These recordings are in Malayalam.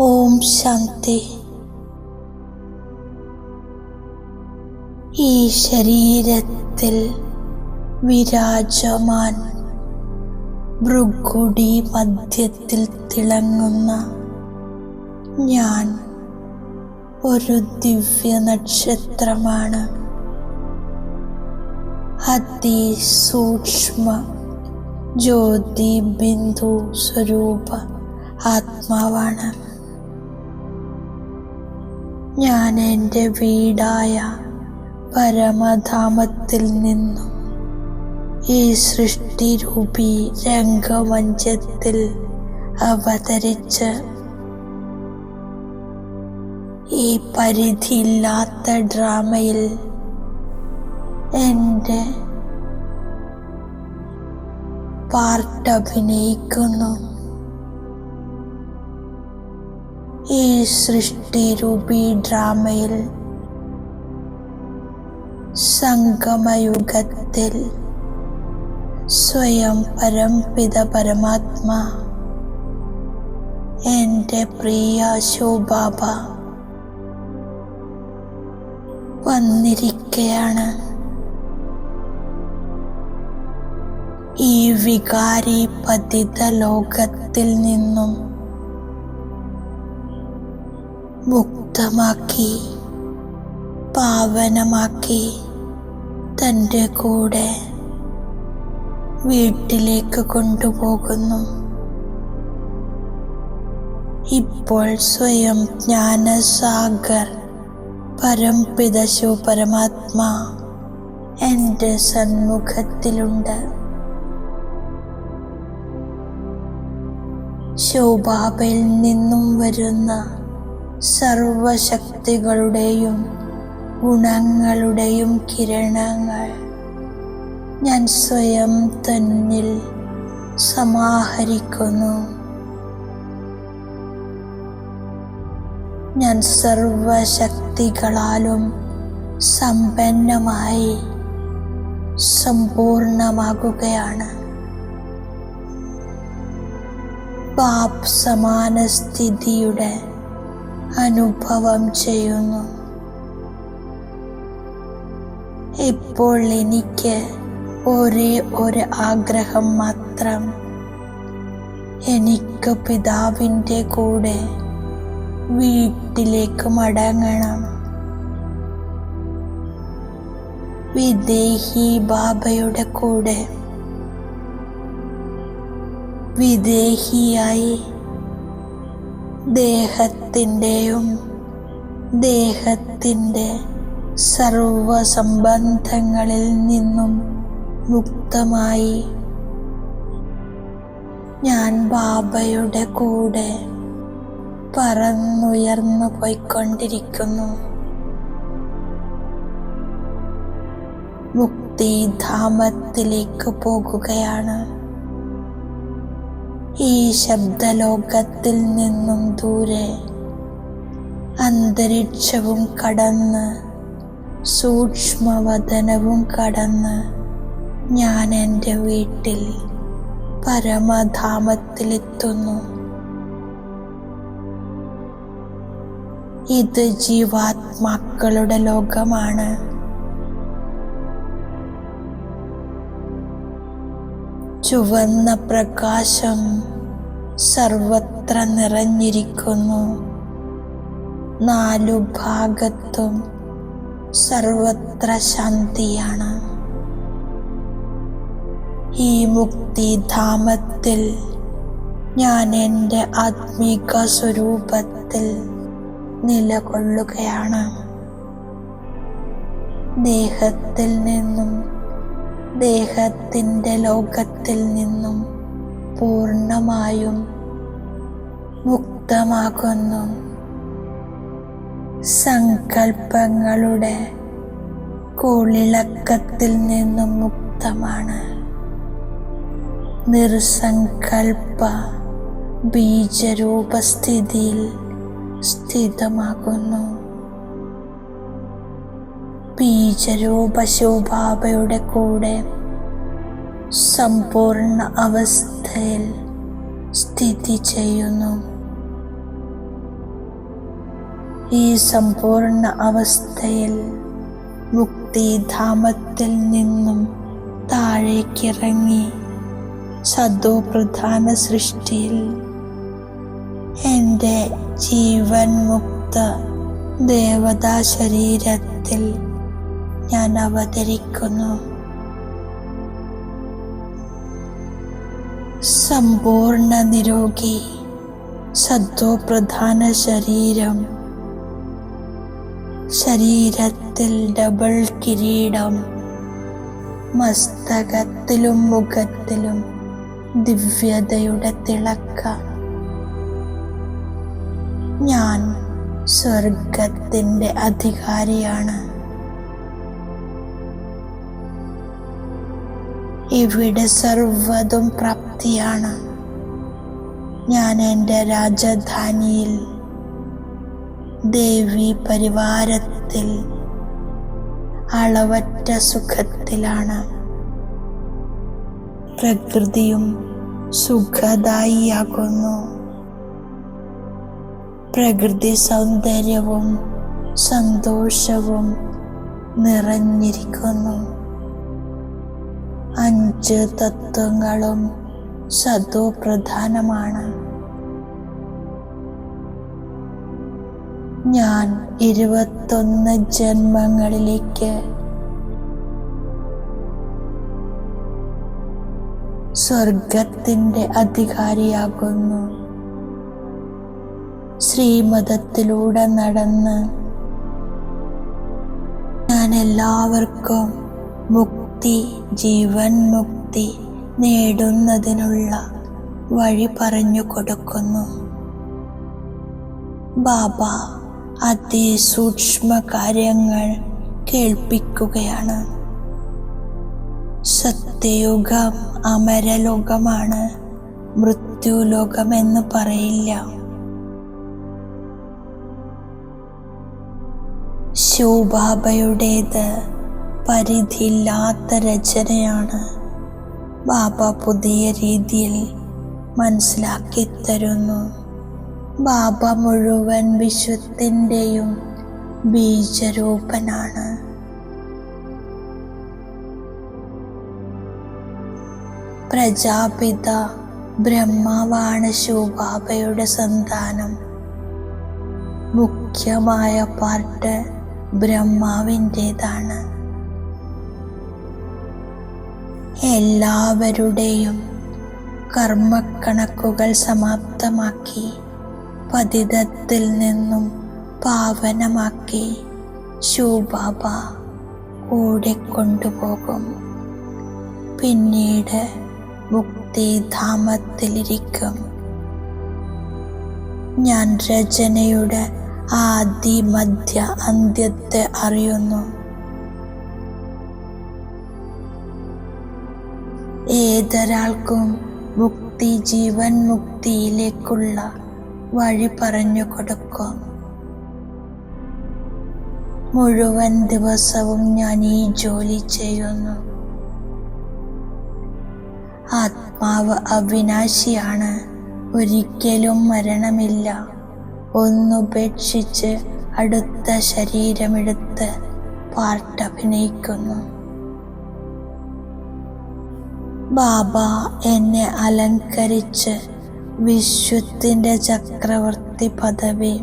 ഓം ശാന്തി. ഈ ശരീരത്തിൽ വിരാജമാൻ ഭൃഗുടി മധ്യത്തിൽ തിളങ്ങുന്ന ഞാൻ ഒരു ദിവ്യ നക്ഷത്രമാണ്. അതിസൂക്ഷ്മ ജ്യോതി ബിന്ദു സ്വരൂപ ആത്മാവാണ്. ഞാൻ എന്റെ വീടായ പരമധാമത്തിൽ നിന്നും. ഈ സൃഷ്ടി സൃഷ്ടിരൂപി രംഗമഞ്ചത്തിൽ അവതരിച്ച് ഈ പരിധിയില്ലാത്ത ഡ്രാമയിൽ എന്റെ പാർട്ട് അഭിനയിക്കുന്നു. ഈ സൃഷ്ടി സൃഷ്ടിരൂപി ഡ്രാമയിൽ സംഗമയുഗത്തിൽ സ്വയം പരംപിത പരമാത്മാ എന്റെ പ്രിയ ശോബാബ വന്നിരിക്കയാണ്. ഈ വികാരി പതിത ലോകത്തിൽ നിന്നും മുക്തമാക്കി പാവനമാക്കി തന്റെ കൂടെ വീട്ടിലേക്ക് കൊണ്ടുപോകുന്നു. ഇപ്പോൾ സ്വയം ജ്ഞാനസാഗർ പരംപിത ശിവപരമാത്മാ എന്റെ സന്മുഖത്തിലുണ്ട്. ശോഭാബയിൽ നിന്നും വരുന്ന സർവശക്തികളുടെയും ഗുണങ്ങളുടെയും കിരണങ്ങൾ ഞാൻ സ്വയം തന്നിൽ സമാഹരിക്കുന്നു. ഞാൻ സർവശക്തികളാലും സമ്പന്നമായി സമ്പൂർണമാകുകയാണ്. പാപ് സമാന സ്ഥിതിയുടെ അനുഭവം ചെയ്യുന്നു. ഇപ്പോൾ എനിക്ക് ഒരേ ഒരു ആഗ്രഹം മാത്രം. എനിക്ക് പിതാവിന്റെ കൂടെ വീട്ടിലേക്ക് മടങ്ങണം. വിദേഹി ബാബയുടെ കൂടെ. വിദേഹിയായി ദേഹത്തിന്റെയും ദേഹത്തിന്റെ സർവസംബന്ധങ്ങളിൽ നിന്നും മുക്തമായി. ഞാൻ ബാബയുടെ കൂടെ പറന്നുയർന്നു പോയിക്കൊണ്ടിരിക്കുന്നു. മുക്തിധാമത്തിലേക്ക് പോകുകയാണ്. ഈ ശബ്ദലോകത്തിൽ നിന്നും ദൂരെ അന്തരീക്ഷവും കടന്ന് സൂക്ഷ്മവദനവും കടന്ന് ഞാൻ എന്റെ വീട്ടിൽ പരമധാമത്തിലെത്തുന്നു. ഇത് ജീവാത്മാക്കളുടെ ലോകമാണ്. ചുവന്ന പ്രകാശം സർവത്ര നിറഞ്ഞിരിക്കുന്നു. നാലു ഭാഗത്തും സർവത്ര ശാന്തിയാണ്. ഈ മുക്തിധാമത്തിൽ ഞാൻ എന്റെ ആത്മീക സ്വരൂപത്തിൽ നിലകൊള്ളുകയാണ്. ദേഹത്തിൽ നിന്നും ദേഹത്തിന്റെ ലോകത്തിൽ നിന്നും പൂർണമായും മുക്തമാകുന്നു. സങ്കൽപ്പങ്ങളുടെ കൂളിളക്കത്തിൽ നിന്നും മുക്തമാണ്. നിർസങ്കൽപ്പ ബീജരൂപസ്ഥിതിയിൽ സ്ഥിതമാകുന്നു. ബീജരൂപ ശോഭാബയുടെ കൂടെ സമ്പൂർണ അവസ്ഥയിൽ സ്ഥിതി ചെയ്യുന്നു. ഈ സമ്പൂർണ അവസ്ഥയിൽ മുക്തിധാമത്തിൽ നിന്നും താഴേക്കിറങ്ങി സദോ പ്രധാന സൃഷ്ടിയിൽ എന്റെ ജീവൻ മുക്ത ദേവതാ ശരീരത്തിൽ ഞാൻ അവതരിക്കുന്നു സമ്പൂർണ നിരോഗി സദ്വോ പ്രധാന ശരീരം. ശരീരത്തിൽ ഡബിൾ കിരീടം മസ്തകത്തിലും മുഖത്തിലും ദിവ്യതയുടെ തിളക്ക. ഞാൻ സ്വർഗത്തിന്റെ അധികാരിയാണ്. ഇവിടെ സർവതും പ്രാപ്തിയാണ്. ഞാൻ എന്റെ രാജധാനിയിൽ ദേവി പരിവാരത്തിൽ അളവറ്റ സുഖത്തിലാണ്. പ്രകൃതിയും സുഖദായിയാകുന്നു. പ്രകൃതി സൗന്ദര്യവും സന്തോഷവും നിറഞ്ഞിരിക്കുന്നു. അഞ്ച് തത്വങ്ങളും സത്വപ്രധാനമാണ് ഞാൻ ഇരുപത്തൊന്ന് ജന്മങ്ങളിലേക്ക് സ്വർഗത്തിന്റെ അധികാരിയാകുന്നു. ശ്രീമതത്തിലൂടെ നടന്ന് ഞാൻ എല്ലാവർക്കും മുക്തി ജീവൻ മുക്തി നേടുന്നതിനുള്ള വഴി പറഞ്ഞു കൊടുക്കുന്നു. ബാബ അതിസൂക്ഷ്മ കാര്യങ്ങൾ കേൾപ്പിക്കുകയാണ്. സത്യയുഗം അമരലോകമാണ് മൃത്യുലോകമെന്ന് പറയില്ല. ശിവബാബയുടേത് പരിധിയില്ലാത്ത രചനയാണ് ബാബ പുതിയ രീതിയിൽ മനസ്സിലാക്കി തരുന്നു. ബാബ മുഴുവൻ വിശ്വത്തിന്റെയും ബീജരൂപനാണ്. പ്രജാപിത ബ്രഹ്മാവാണ് ശിവബാബയുടെ സന്താനം. മുഖ്യമായ പാർട്ട് ബ്രഹ്മാവിന്റെതാണ് എല്ലാവരുടെയും കർമ്മക്കണക്കുകൾ സമാപ്തമാക്കി പതിതത്തിൽ നിന്നും പാവനമാക്കി ശൂബാബ കൂടെ കൊണ്ടുപോകും പിന്നീട് മുക്തിധാമത്തിലിരിക്കും. ഞാൻ രചനയുടെ ആദി മധ്യ അന്ത്യത്തെ അറിയുന്നു. ഏതൊരാൾക്കും മുക്തി ജീവൻ മുക്തിയിലേക്കുള്ള വഴി പറഞ്ഞു കൊടുക്കും. മുഴുവൻ ദിവസവും ഞാൻ ഈ ജോലി ചെയ്യുന്നു. ആത്മാവ് അവിനാശിയാണ്. ഒരിക്കലും മരണമില്ല. ഒന്നുപേക്ഷിച്ച് അടുത്ത ശരീരമെടുത്ത് പാർട്ട് ബാബ എന്നെ അലങ്കരിച്ച് വിശ്വത്തിന്റെ ചക്രവർത്തി പദവി.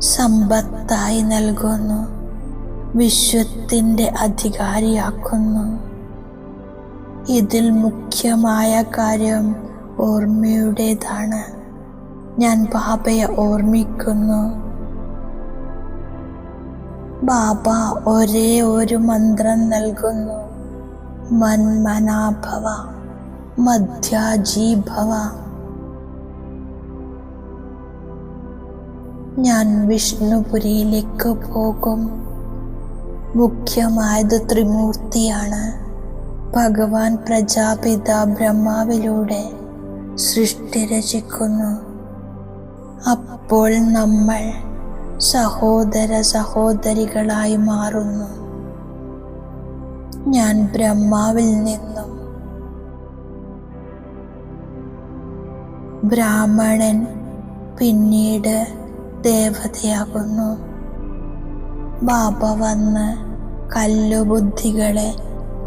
സമ്പത്തായി നൽകുന്നു. വിശ്വത്തിന്റെ അധികാരിയാക്കുന്നു. ഇതിൽ മുഖ്യമായ കാര്യം ഓർമ്മയുടേതാണ്. ഞാൻ ബാബയെ ഓർമ്മിക്കുന്നു. ബാബ ഒരേ ഒരു മന്ത്രം നൽകുന്നു. മന്മനാഭവ മധ്യാജീഭവ. ഞാൻ വിഷ്ണുപുരിയിലേക്ക് പോകും. മുഖ്യമായത് ത്രിമൂർത്തിയാണ്. ഭഗവാൻ പ്രജാപിത ബ്രഹ്മാവിലൂടെ സൃഷ്ടി രചിക്കുന്നു. അപ്പോൾ നമ്മൾ സഹോദര സഹോദരികളായി മാറുന്നു. ഞാൻ ബ്രഹ്മാവിൽ നിന്നും ബ്രാഹ്മണൻ പിന്നീട് ദേവതയാകുന്നു. ബാബ വന്ന് കല്ലുബുദ്ധികളെ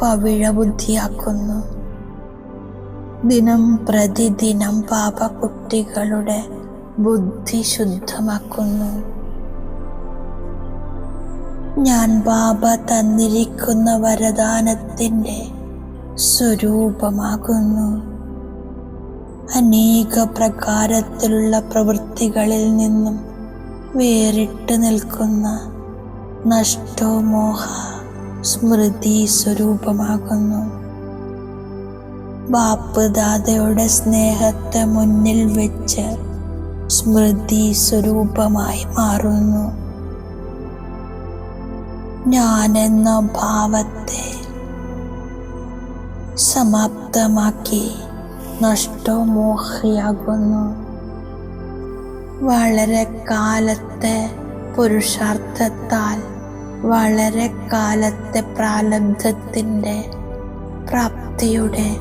പവിഴബുദ്ധിയാക്കുന്നു. ദിനം പ്രതിദിനം പാപ കുട്ടികളുടെ ബുദ്ധി ശുദ്ധമാക്കുന്നു. ഞാൻ ബാബ തന്നിരിക്കുന്ന വരദാനത്തിന്റെ സ്വരൂപമാകുന്നു. അനേക പ്രകാരത്തിലുള്ള പ്രവൃത്തികളിൽ നിന്നും വേറിട്ട് നിൽക്കുന്ന നഷ്ടോമോഹ സ്മൃതി സ്വരൂപമാകുന്നു. ബാപ്പ് ദാതയുടെ സ്നേഹത്തെ മുന്നിൽ വെച്ച് സ്മൃതി സ്വരൂപമായി മാറുന്നു. ഞാനെന്ന ഭാവത്തെ സമാപ്തമാക്കി നഷ്ടമോഹിയാകുന്നു. വളരെ കാലത്തെ പുരുഷാർത്ഥത്താൽ വളരെ കാലത്തെ പ്രാലബ്ധത്തിന്റെ പ്രാപ്തിയുടെ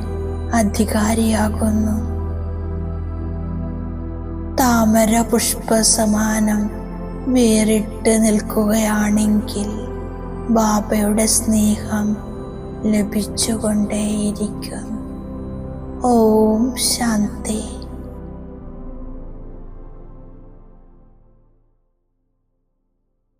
അധികാരിയാകുന്നു. താമര പുഷ്പ സമാനം വേറിട്ട് നിൽക്കുകയാണെങ്കിൽ ബാബയുടെ സ്നേഹം ലഭിച്ചുകൊണ്ടേയിരിക്കും ഓം ശാന്തി.